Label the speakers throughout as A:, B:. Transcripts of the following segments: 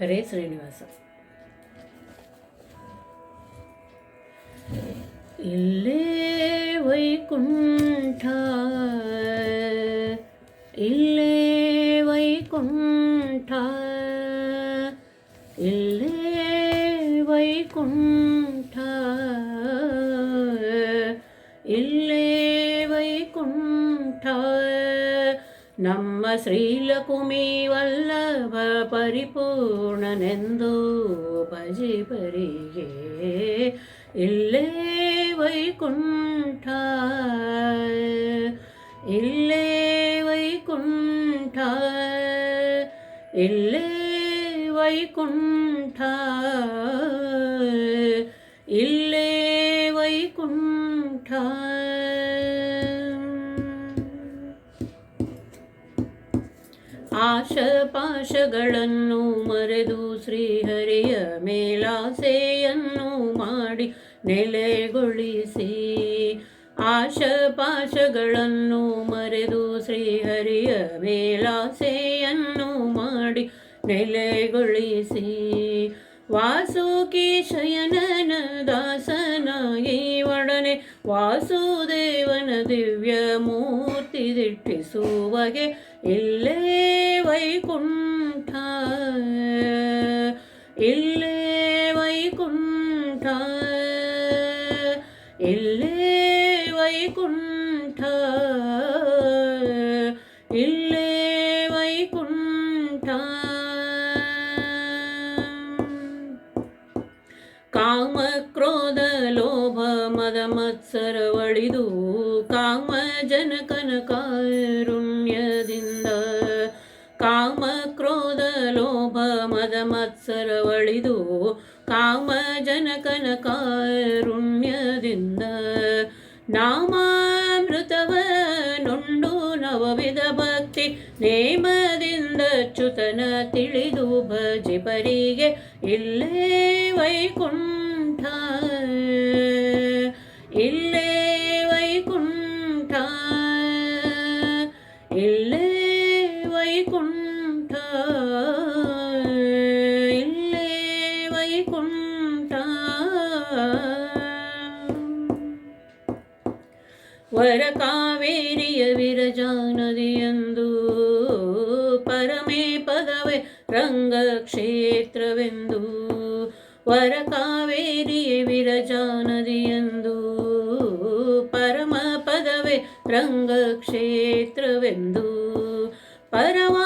A: ஹரே ஸ்ரீனிவாசன். இல்லே வைகுண்டா இல்லே வைகுண்டா இல்லே வைகுண்டா இல்லை வைகுண்டா ನಮ್ಮ ಶ್ರೀಲಕು ಮೀ ವಲ್ಲಭ ಪರಿಪೂರ್ಣನೆಂದು ಭಜಿ ಪರಿಗೆ ಇಲ್ಲೇ ವೈಕುಂಠ ಇಲ್ಲೇ ವೈಕುಂಠ ಇಲ್ಲೇ ವೈಕುಂಠ ಇಲ್ಲೇ ವೈಕುಂಠ ಆಶಪಾಶಗಳನ್ನು ಮರೆದು ಶ್ರೀಹರಿಯ ಮೇಲಾಸೆಯನ್ನು ಮಾಡಿ ನೆಲೆಗೊಳಿಸಿ. ಆಶಪಾಶಗಳನ್ನು ಮರೆದು ಶ್ರೀಹರಿಯ ಮೇಲಾಸೆಯನ್ನು ಮಾಡಿ ನೆಲೆಗೊಳಿಸಿ. ವಾಸುಕಿ ಶಯನನ ದಾಸನಾಗಿ ಒಡನೆ ವಾಸುದೇವನ ದಿವ್ಯ ಮೂರ್ತಿ ದಿಟ್ಟಿಸುವಗೆ ಇಲ್ಲೇ ವೈಕುಂಠ ಇಲ್ಲೇ ವೈಕುಂಠ ಇಲ್ಲೇ ವೈಕುಂಠ ಇಲ್ಲೇ ವೈಕುಂಠ ಸರವಳಿದು ಕಾಮಜನಕನ ಕಾರುಣ್ಯದಿಂದ ಕಾಮ ಕ್ರೋಧ ಲೋಭ ಮದ ಮತ್ಸರವಳಿದು ಕಾಮ ಕಾರುಣ್ಯದಿಂದ ನಾಮಾಮೃತವ ನುಂಡು ನವವಿಧ ಭಕ್ತಿ ನೇಮದಿಂದ ಚ್ಯುತನ ತಿಳಿದು ಭಜಿ ಪರಿಗೆ ಇಲ್ಲೇ ವೈಕುಂಠ. இல்லே வைகுண்டா இல்லே வைகுண்டா இல்லே வைகுண்டா ವರ ಕಾವೇರಿಯ ವಿರಜಾನದಿಯಂದು ಪರಮೇ ಪದವೇ ರಂಗಕ್ಷೇತ್ರವೆಂದು ವರ ಕಾವೇರಿಯ ವಿರಜಾನದಿಯಂದು ರಂಗಕ್ಷೇತ್ರವೆಂದು ಪರವಾಸುದೇವನೇ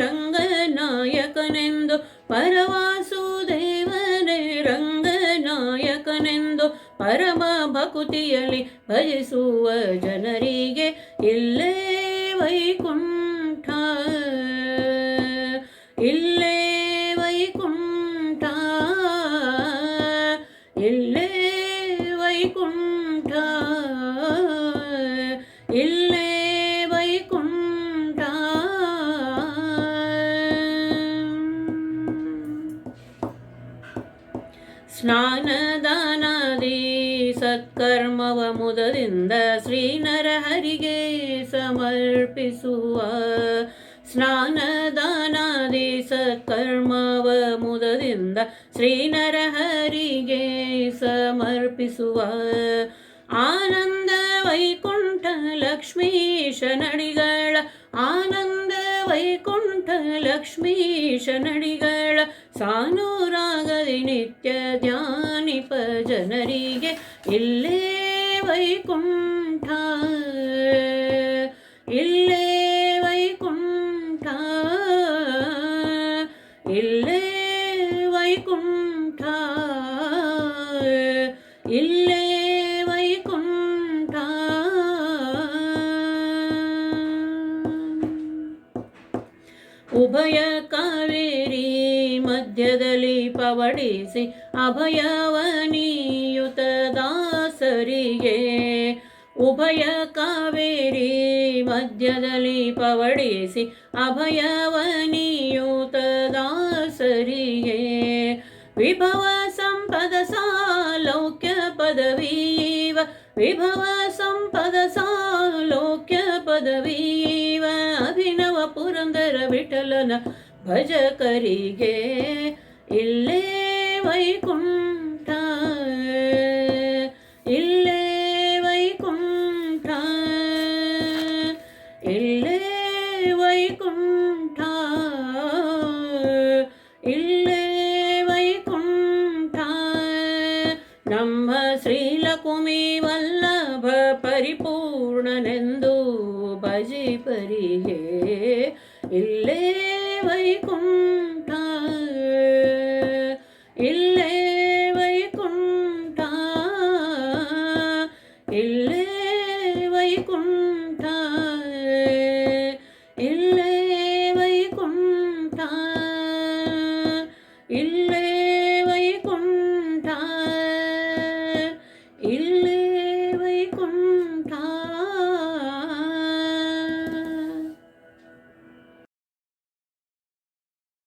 A: ರಂಗನಾಯಕನೆಂದು ಪರವಾಸುದೇವನೇ ರಂಗನಾಯಕನೆಂದು ಪರಮ ಭಕುತಿಯಲ್ಲಿ ಭಜಿಸುವ ಜನರಿಗೆ ಇಲ್ಲೇ ವೈಕುಂಠ ಇಲ್ಲೇ ವೈಕುಂಠ ಇಲ್ಲೇ ವೈಕುಂಠ ಸ್ನಾನದಾನಾದಿ ಸತ್ಕರ್ಮವ ಮುದದಿಂದ ಶ್ರೀನರಹರಿಗೆ ಸಮರ್ಪಿಸುವ ಸ್ನಾನದಾನಾದಿ ಸತ್ಕರ್ಮವ ಮುದದಿಂದ ಶ್ರೀನರಹರಿಗೆ ಸಮರ್ಪಿಸುವ ಆನಂದ ವೈಕುಂಠ ಲಕ್ಷ್ಮೀಶ ನಡಿಗಳ ಆನಂದ ವೈಕುಂಠ ಲಕ್ಷ್ಮೀಶ ನಡಿಗಳ ಸಾನುರಾಗದಿ வைகுண்ட இல்லே வைகுண்ட இல்லே வைகுண்ட இல்லே வைகுண்ட ಉಭಯ ಕಾವೇರಿ ಮಧ್ಯದಲ್ಲಿ ಪವಡಿಸಿ ಅಭಯವ ದಾಸರಿಗೆ ಉಭಯ ಕಾವೇರಿ ಮಧ್ಯದಲ್ಲಿ ಪವಡಿಸಿ ತದಾ ದಾಸರಿಗೆ ವಿಭವ ಸಂಪದ ಸಾಲೌಕ್ಯ ಪದವೀವ. ವಿಭವ ಸಂಪದ ಸಾಲೋಕ್ಯ ಪದವೀವ. ಅಭಿನವ ಪುರಂದರ ವಿಠಲನ ಭಜಕರಿಗೆ. ಇಲ್ಲೇ ವೈಕುಂಠ பரிலே இல்லே வைக்கும்